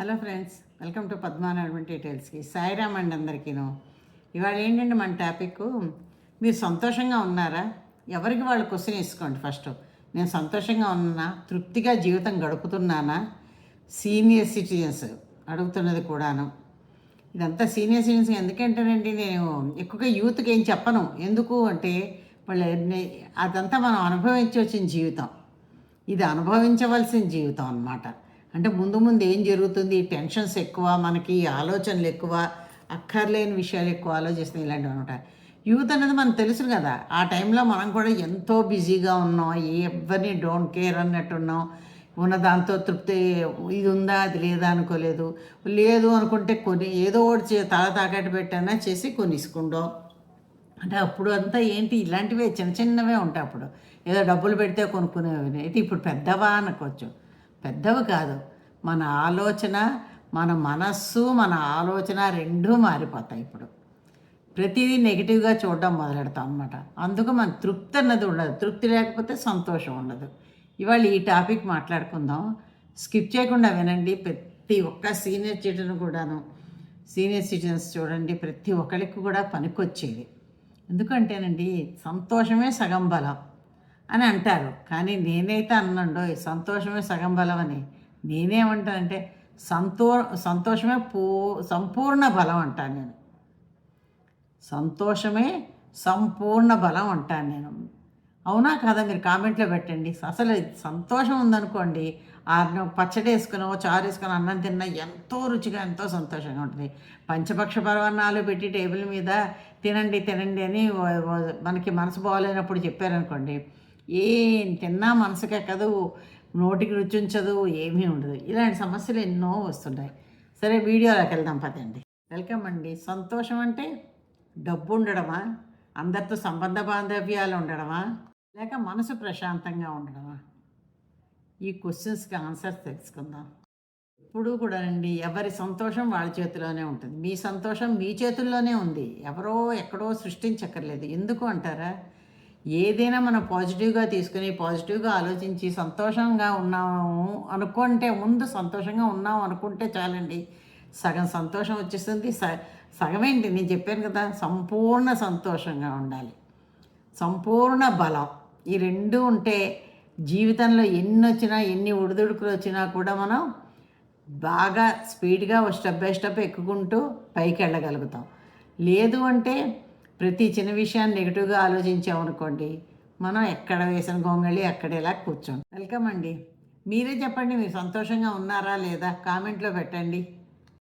Hello friends welcome to Padmanathan డీటెయిల్స్కి. Sairam అండి అందరికీను. ఇవాళ ఏంటండి మన టాపిక్? మీరు సంతోషంగా ఉన్నారా? ఎవరికి వాళ్ళు క్వశ్చన్ వేసుకోండి ఫస్ట్. నేను సంతోషంగా ఉన్నా తృప్తిగా జీవితం గడుపుతున్నానా? సీనియర్ సిటిజన్స్ అడుగుతున్నది కూడాను. ఇదంతా సీనియర్ సిటిజన్స్ ఎందుకంటేనండి నేను ఎక్కువగా యూత్కి ఏం చెప్పను. ఎందుకు అంటే వాళ్ళు అదంతా మనం అనుభవించి వచ్చిన జీవితం. ఇది అనుభవించవలసిన జీవితం అన్నమాట. అంటే ముందు ముందు ఏం జరుగుతుంది? టెన్షన్స్ ఎక్కువ మనకి ఆలోచనలు ఎక్కువ అక్కర్లేని విషయాలు ఎక్కువ ఆలోచిస్తున్నాయి ఇలాంటివి అనమాట యూత్ అనేది మనకు తెలుసు కదా ఆ టైంలో మనం కూడా ఎంతో బిజీగా ఉన్నాం ఎవరిని డోంట్ కేర్ అన్నట్టు ఉన్నాం ఉన్న దాంతో తృప్తి ఇది ఉందా అది లేదా అనుకోలేదు. లేదు అనుకుంటే కొన్ని ఏదో ఒకటి తల తాకట్టు పెట్టానా చేసి కొనిసుకుందాం అంటే అప్పుడు అంతా ఏంటి ఇలాంటివే చిన్న చిన్నవే ఉంటాయి అప్పుడు. ఏదో డబ్బులు పెడితే కొనుక్కునేవి. అయితే ఇప్పుడు పెద్దవా అనుకోవచ్చు. పెద్దవి కాదు. మన ఆలోచన మన మనస్సు మన ఆలోచన రెండూ మారిపోతాయి ఇప్పుడు. ప్రతిదీ నెగిటివ్గా చూడడం మొదలెడతాం అనమాట అందుకు మన తృప్తి అన్నది ఉండదు. తృప్తి లేకపోతే సంతోషం ఉండదు. ఇవాళ ఈ టాపిక్ మాట్లాడుకుందాం. స్కిప్ చేయకుండా వినండి. ప్రతి ఒక్క సీనియర్ సిటిజన్ కూడాను సీనియర్ సిటిజన్స్ చూడండి. ప్రతి ఒక్కరికి కూడా పనికొచ్చేది. ఎందుకంటేనండి సంతోషమే సగం బలం. అని అంటారు. కానీ నేనైతే అన్నండో సంతోషమే సగం బలం అని. నేనేమంటానంటే సంతో సంతోషమే పూ సంపూర్ణ బలం అంటాను నేను. సంతోషమే సంపూర్ణ బలం అంటాను నేను. అవునా కాదా? మీరు కామెంట్లో పెట్టండి. అసలు సంతోషం ఉందనుకోండి ఆ పచ్చడి వేసుకునో చారు వేసుకుని అన్నం తిన్నా ఎంతో రుచిగా ఎంతో సంతోషంగా ఉంటుంది. పంచపక్ష పరవన్నాలు పెట్టి టేబుల్ మీద తినండి తినండి అని మనకి మనసు బాగోలేనప్పుడు చెప్పారనుకోండి ఏం తిన్నా మనసుకే కదూ నోటికి రుచి ఉంచదు ఏమీ ఉండదు. ఇలాంటి సమస్యలు ఎన్నో వస్తుంటాయి. సరే వీడియోలోకి వెళ్దాం పదండి. వెల్కమ్ అండి. సంతోషం అంటే డబ్బు ఉండడమా? అందరితో సంబంధ బాంధవ్యాలు ఉండడమా? లేక మనసు ప్రశాంతంగా ఉండడమా? ఈ క్వశ్చన్స్కి ఆన్సర్స్ తెలుసుకుందాం. ఎప్పుడూ కూడా అండి ఎవరి సంతోషం వాళ్ళ చేతిలోనే ఉంటుంది. మీ సంతోషం మీ చేతుల్లోనే ఉంది. ఎవరో ఎక్కడో సృష్టించక్కర్లేదు. ఎందుకు అంటారా? ఏదైనా మనం పాజిటివ్గా తీసుకుని పాజిటివ్గా ఆలోచించి సంతోషంగా ఉన్నాము అనుకుంటే ముందు సంతోషంగా ఉన్నాం అనుకుంటే చాలండి. సగం సంతోషం వచ్చేస్తుంది. స సగమేంటి? నేను చెప్పాను కదా సంపూర్ణ సంతోషంగా ఉండాలి. సంపూర్ణ బలం. ఈ రెండు ఉంటే జీవితంలో ఎన్ని వచ్చినా ఎన్ని ఉడిదుడుకులు వచ్చినా కూడా మనం బాగా స్పీడ్గా స్టెప్ బై స్టెప్ ఎక్కుకుంటూ పైకి వెళ్ళగలుగుతాం లేదు అంటే ప్రతి చిన్న విషయాన్ని నెగిటివ్గా ఆలోచించామనుకోండి మనం ఎక్కడ వేసిన గొంగళి అక్కడేలా కూర్చోండి వెల్కమ్ అండి. మీరే చెప్పండి మీరు సంతోషంగా ఉన్నారా లేదా? కామెంట్లో పెట్టండి.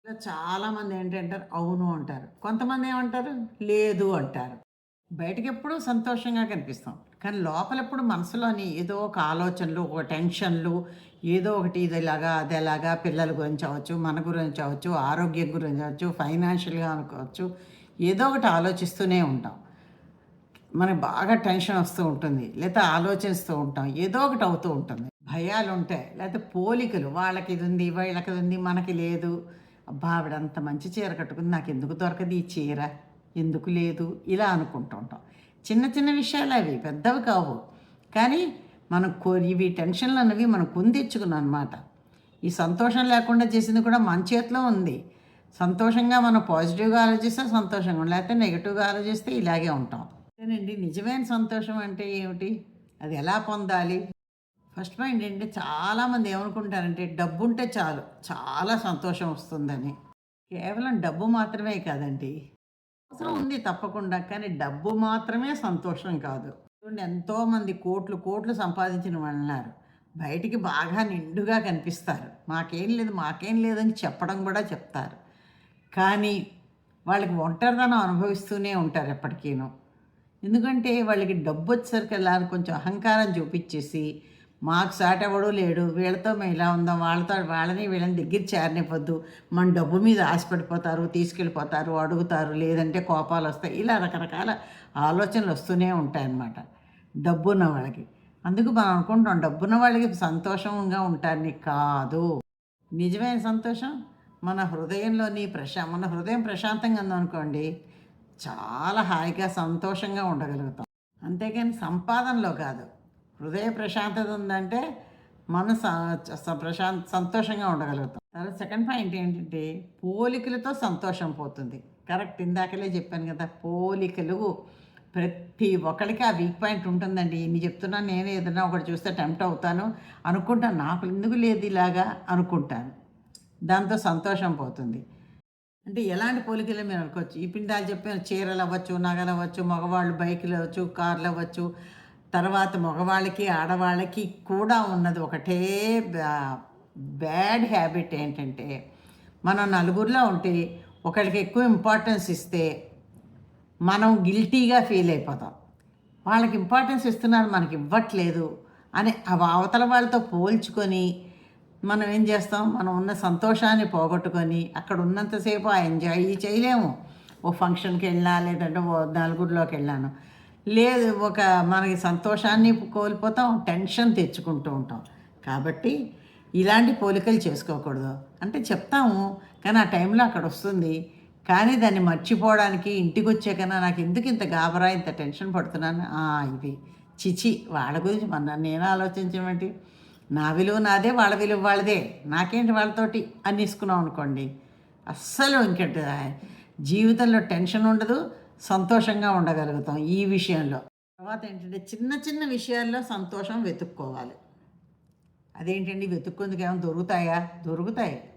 ఇలా చాలామంది ఏంటంటారు? అవును అంటారు. కొంతమంది ఏమంటారు? లేదు అంటారు. బయటకి ఎప్పుడూ సంతోషంగా కనిపిస్తాం. కానీ లోపల ఎప్పుడు మనసులోని ఏదో ఒక ఆలోచనలు ఒక టెన్షన్లు ఏదో ఒకటి ఇది ఇలాగా అది ఎలాగా పిల్లల గురించి అవ్వచ్చు మన గురించి అవ్వచ్చు ఆరోగ్యం గురించి అవ్వచ్చు ఫైనాన్షియల్గా అనుకోవచ్చు ఏదో ఒకటి ఆలోచిస్తూనే ఉంటాం. మనకి బాగా టెన్షన్ వస్తూ ఉంటుంది. లేదా ఆలోచిస్తూ ఉంటాం. ఏదో ఒకటి అవుతూ ఉంటుంది. భయాలు ఉంటాయి లేకపోతే పోలికలు వాళ్ళకి ఇది ఉంది వీళ్ళకి ఇది ఉంది మనకి లేదు. అబ్బా ఆవిడ అంత మంచి చీర కట్టుకుంది నాకు ఎందుకు దొరకదు ఈ చీర? ఎందుకు లేదు? ఇలా అనుకుంటూ ఉంటాం. చిన్న చిన్న విషయాలు అవి పెద్దవి కావు. కానీ మనం కో ఇవి టెన్షన్లు అన్నవి మనం కుందిచ్చుకున్నాం అనమాట ఈ సంతోషం లేకుండా చేసింది కూడా మన చేతిలో ఉంది. సంతోషంగా మనం పాజిటివ్గా ఆలోచిస్తే సంతోషంగా లేకపోతే నెగిటివ్గా ఆలోచిస్తే ఇలాగే ఉంటాం. అంతేనండి. నిజమైన సంతోషం అంటే ఏమిటి? అది ఎలా పొందాలి? ఫస్ట్ పాయింట్ ఏంటంటే చాలామంది ఏమనుకుంటారంటే డబ్బు ఉంటే చాలు. చాలా సంతోషం వస్తుందని. కేవలం డబ్బు మాత్రమే కాదండి. అవసరం ఉంది తప్పకుండా కానీ డబ్బు మాత్రమే సంతోషం కాదు. చూడండి ఎంతోమంది కోట్లు కోట్లు సంపాదించిన వాళ్ళు ఉన్నారు బయటికి బాగా నిండుగా కనిపిస్తారు. మాకేం లేదు మాకేం లేదని చెప్పడం కూడా చెప్తారు. కానీ వాళ్ళకి ఒంటరితనం అనుభవిస్తూనే ఉంటారు ఎప్పటికీను. ఎందుకంటే వాళ్ళకి డబ్బు వచ్చేసరికి అలా కొంచెం అహంకారం చూపించేసి మాకు సాటెవడూ లేడు వీళ్ళతో మేము ఇలా ఉందాం వాళ్ళతో వాళ్ళని వీళ్ళని దగ్గర చేరనివ్వద్దు మన డబ్బు మీద ఆశపడిపోతారు తీసుకెళ్ళిపోతారు అడుగుతారు లేదంటే కోపాలు వస్తాయి ఇలా రకరకాల ఆలోచనలు వస్తూనే ఉంటాయన్నమాట డబ్బున్న వాళ్ళకి. అందుకు మనం అనుకుంటాం డబ్బున్న వాళ్ళకి సంతోషంగా ఉంటారని కాదు. నిజమైన సంతోషం? మన హృదయంలోని ప్రశా మన హృదయం ప్రశాంతంగా ఉందనుకోండి చాలా హాయిగా సంతోషంగా ఉండగలుగుతాం. అంతేకాని సంపాదనలో కాదు. హృదయ ప్రశాంతత ఉందంటే మన స- స- సంతోషంగా ఉండగలుగుతాం. తర్వాత సెకండ్ పాయింట్ ఏంటంటే పోలికలతో సంతోషం పోతుంది. కరెక్ట్. ఇందాకలే చెప్పాను కదా పోలికలు. ప్రతి ఒక్కరికి ఆ వీక్ పాయింట్ ఉంటుందండి. ఇన్ని చెప్తున్నా నేను ఏదైనా ఒకటి చూస్తే టెంప్ట్ అవుతాను. అనుకుంటాను. నాకు ఎందుకు లేదు ఇలాగా? అనుకుంటాను. దాంతో సంతోషం పోతుంది. అంటే ఎలాంటి పోలికలు మీరు అనుకోవచ్చు? ఈ పిండాలు చెప్పిన చీరలు అవ్వచ్చు నగలు అవ్వచ్చు మగవాళ్ళు బైకులు అవ్వచ్చు కార్లు అవ్వచ్చు తర్వాత మగవాళ్ళకి ఆడవాళ్ళకి కూడా ఉన్నది ఒకటే బ్యాడ్ హ్యాబిట్ ఏంటంటే మనం నలుగురిలో ఉంటే ఒకరికి ఎక్కువ ఇంపార్టెన్స్ ఇస్తే మనం గిల్టీగా ఫీల్ అయిపోతాం. వాళ్ళకి ఇంపార్టెన్స్ ఇస్తున్నారు మనకి ఇవ్వట్లేదు అని అవతల వాళ్ళతో పోల్చుకొని మనం ఏం చేస్తాం? మనం ఉన్న సంతోషాన్ని పోగొట్టుకొని అక్కడ ఉన్నంతసేపు ఆ ఎంజాయ్ చేయలేము. ఓ ఫంక్షన్కి వెళ్ళినా లేదంటే ఓ నలుగురిలోకి వెళ్ళాను. లేదు ఒక మనకి సంతోషాన్ని కోల్పోతాం టెన్షన్ తెచ్చుకుంటూ ఉంటాం. కాబట్టి ఇలాంటి పోలికలు చేసుకోకూడదు. అంటే చెప్తాము కానీ ఆ టైంలో అక్కడ వస్తుంది. కానీ దాన్ని మర్చిపోవడానికి ఇంటికి వచ్చాకన్నా నాకు ఎందుకు ఇంత గాబరా ఇంత టెన్షన్ పడుతున్నాను? ఆ, ఇది. చిచి వాళ్ళ గురించి మన నేను ఆలోచించమంటే? నా విలువ నాదే వాళ్ళ విలువ వాళ్ళదే. నాకేంటి వాళ్ళతోటి? అని తీసుకున్నాం అనుకోండి. అస్సలు ఇంకటి జీవితంలో టెన్షన్ ఉండదు సంతోషంగా ఉండగలుగుతాం ఈ విషయంలో. తర్వాత ఏంటంటే చిన్న చిన్న విషయాల్లో సంతోషం వెతుక్కోవాలి. అదేంటండి? వెతుక్కుందుకు ఏమైనా దొరుకుతాయా? దొరుకుతాయి.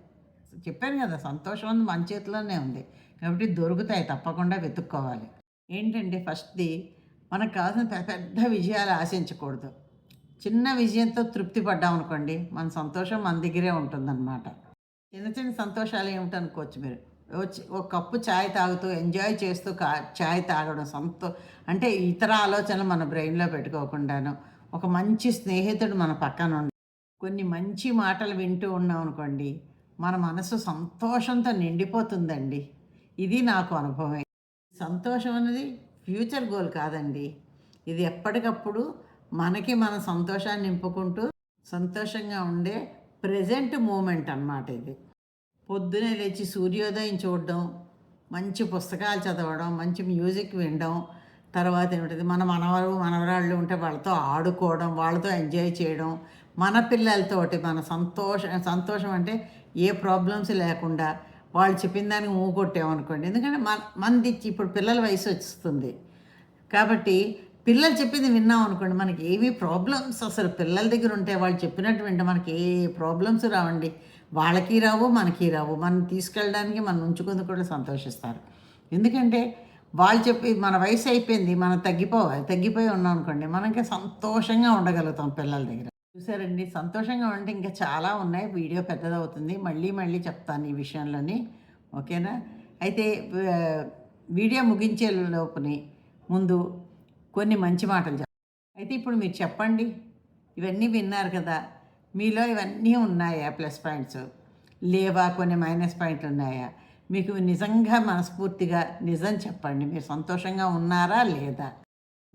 చెప్పాను కదా సంతోషం ఉంది మన చేతిలోనే ఉంది. కాబట్టి దొరుకుతాయి తప్పకుండా వెతుక్కోవాలి. ఏంటంటే ఫస్ట్ది మనకు కావాల్సిన పెద్ద పెద్ద విజయాలు ఆశించకూడదు. చిన్న విజయంతో తృప్తి పడ్డాం అనుకోండి మన సంతోషం మన దగ్గరే ఉంటుందన్నమాట. చిన్న చిన్న సంతోషాలు ఏమిటనుకోవచ్చు మీరు? ఒక కప్పు ఛాయ్ తాగుతూ ఎంజాయ్ చేస్తూ కా ఛాయ్ తాగడం సంతో అంటే ఇతర ఆలోచనలు మన బ్రెయిన్లో పెట్టుకోకుండాను ఒక మంచి స్నేహితుడు మన పక్కన ఉండి కొన్ని మంచి మాటలు వింటూ ఉన్నాం అనుకోండి మన మనసు సంతోషంతో నిండిపోతుందండి. ఇది నాకు అనుభవమే. సంతోషం అనేది ఫ్యూచర్ గోల్ కాదండి. ఇది ఎప్పటికప్పుడు మనకి మన సంతోషాన్ని నింపుకుంటూ సంతోషంగా ఉండే ప్రజెంట్ మూమెంట్ అన్నమాట ఇది. పొద్దునే లేచి సూర్యోదయం చూడడం మంచి పుస్తకాలు చదవడం మంచి మ్యూజిక్ వినడం తర్వాత ఏమిటది? మన మనవరు మనవరాళ్ళు ఉంటే వాళ్ళతో ఆడుకోవడం వాళ్ళతో ఎంజాయ్ చేయడం మన పిల్లలతోటి మన సంతోషం సంతోషం అంటే ఏ ప్రాబ్లమ్స్ లేకుండా వాళ్ళు చెప్పిన దానికి మూగొట్టామనుకోండి ఎందుకంటే మన మనది ఇప్పుడు పిల్లల వయసు వస్తుంది కాబట్టి పిల్లలు చెప్పింది విన్నాం అనుకోండి మనకి ఏమీ ప్రాబ్లమ్స్ అసలు పిల్లల దగ్గర ఉంటే వాళ్ళు చెప్పినట్టు వింటే మనకి ఏ ప్రాబ్లమ్స్ రావండి? వాళ్ళకి రావు మనకి రావు. మనం తీసుకెళ్ళడానికి మనం ఉంచుకుంది కూడా సంతోషిస్తారు. ఎందుకంటే వాళ్ళు చెప్పి మన వయసు అయిపోయింది మనం తగ్గిపోవాలి తగ్గిపోయి ఉన్నాం అనుకోండి మనకి సంతోషంగా ఉండగలుగుతాం పిల్లల దగ్గర. చూసారండి? సంతోషంగా ఉంటే ఇంకా చాలా ఉన్నాయి. వీడియో పెద్దదవుతుంది. మళ్ళీ మళ్ళీ చెప్తాను ఈ విషయంలోని. ఓకేనా? అయితే వీడియో ముగించే లోపుని ముందు కొన్ని మంచి మాటలు చెప్తాను అయితే ఇప్పుడు మీరు చెప్పండి. ఇవన్నీ విన్నారు కదా. మీలో ఇవన్నీ ఉన్నాయా ప్లస్ పాయింట్స్? లేవా? కొన్ని మైనస్ పాయింట్లు ఉన్నాయా? మీకు నిజంగా మనస్ఫూర్తిగా నిజం చెప్పండి. మీరు సంతోషంగా ఉన్నారా లేదా?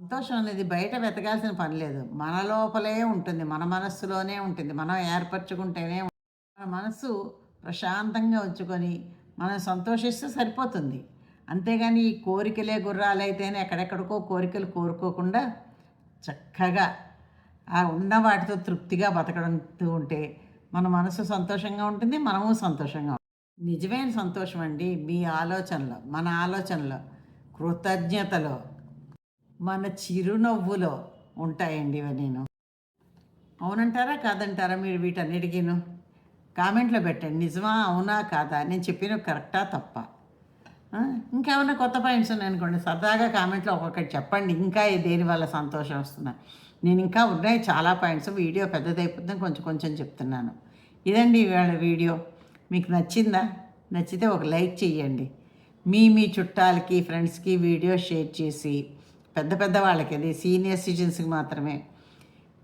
సంతోషం అనేది బయట వెతకాల్సిన పని లేదు. మన లోపలే ఉంటుంది. మన మనస్సులోనే ఉంటుంది. మనం ఏర్పరచుకుంటేనే మన మనసు ప్రశాంతంగా ఉంచుకొని మనం సంతోషిస్తే సరిపోతుంది. అంతేగాని ఈ కోరికలే గుర్రాలైతేనే ఎక్కడెక్కడికో కోరికలు కోరుకోకుండా చక్కగా ఆ ఉన్న వాటితో తృప్తిగా బతకడంతో ఉంటే మన మనసు సంతోషంగా ఉంటుంది మనము సంతోషంగా ఉంటాం. నిజమైన సంతోషం అండి. మీ ఆలోచనలో మన ఆలోచనలో కృతజ్ఞతలో మన చిరునవ్వులో ఉంటాయండి నేను అవునంటారా కాదంటారా మీరు వీటన్నిటికీను? కామెంట్లో పెట్టండి. నిజమా అవునా కాదా? నేను చెప్పిన కరెక్టా తప్ప? ఇంకేమైనా కొత్త పాయింట్స్ ఉన్నాయనుకోండి సరదాగా కామెంట్లో ఒక్కొక్కటి చెప్పండి. ఇంకా దేని వల్ల సంతోషం వస్తున్నా నేను ఇంకా ఉన్నాయి చాలా పాయింట్స్. వీడియో పెద్దదైపోతుంది కొంచెం కొంచెం చెప్తున్నాను. ఇదండి ఇవాళ వీడియో. మీకు నచ్చిందా? నచ్చితే ఒక లైక్ చేయండి మీ మీ చుట్టాలకి ఫ్రెండ్స్కి వీడియో షేర్ చేసి పెద్ద పెద్ద వాళ్ళకి అది సీనియర్ సిటిజన్స్కి మాత్రమే.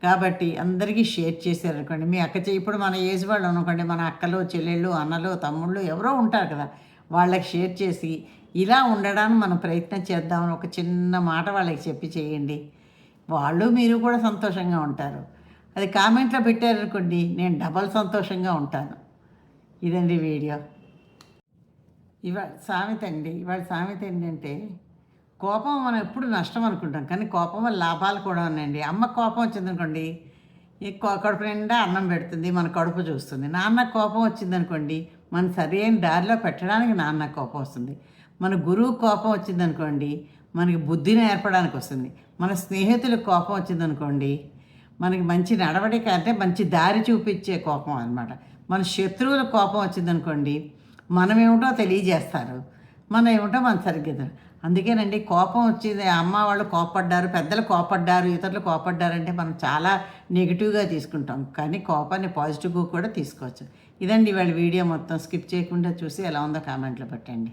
కాబట్టి అందరికీ షేర్ చేశారనుకోండి. మీ అక్క ఇప్పుడు మన ఏజ్ వాళ్ళు అనుకోండి మన అక్కలు చెల్లెళ్ళు అన్నలు తమ్ముళ్ళు ఎవరో ఉంటారు కదా. వాళ్ళకి షేర్ చేసి ఇలా ఉండడానికి మనం ప్రయత్నం చేద్దామని ఒక చిన్న మాట వాళ్ళకి చెప్పి చేయండి. వాళ్ళు మీరు కూడా సంతోషంగా ఉంటారు. అది కామెంట్లో పెట్టారనుకోండి నేను డబల్ సంతోషంగా ఉంటాను. ఇదండి వీడియో. ఇవాళ సామెత అండి. ఇవాళ సామెత ఏంటంటే కోపం మనం ఎప్పుడు నష్టం అనుకుంటాం కానీ కోపం వల్ల లాభాలు కూడా ఉన్నాయండి. అమ్మ కోపం వచ్చిందనుకోండి కడుపు నిండా అన్నం పెడుతుంది మన కడుపు చూస్తుంది. నాన్న కోపం వచ్చిందనుకోండి మన సరైన దారిలో పెట్టడానికి నాన్న కోపం వస్తుంది. మన గురువు కోపం వచ్చిందనుకోండి మనకి బుద్ధి నేర్పడానికి వస్తుంది. మన స్నేహితులకు కోపం వచ్చిందనుకోండి మనకి మంచి నడవడిక అంటే మంచి దారి చూపించే కోపం అనమాట మన శత్రువుల కోపం వచ్చిందనుకోండి మనమేమిటో తెలియజేస్తారు. మనం ఏమిటో మన సరిగ్గా అందుకేనండి కోపం వచ్చింది అమ్మ వాళ్ళు కోపడ్డారు పెద్దలు కోపడ్డారు ఇతరులు కోపడ్డారు అంటే మనం చాలా నెగిటివ్గా తీసుకుంటాం. కానీ కోపాన్ని పాజిటివ్గా కూడా తీసుకోవచ్చు. ఇదండి వాళ్ళ వీడియో మొత్తం. స్కిప్ చేయకుండా చూసి ఎలా ఉందో కామెంట్లో పెట్టండి.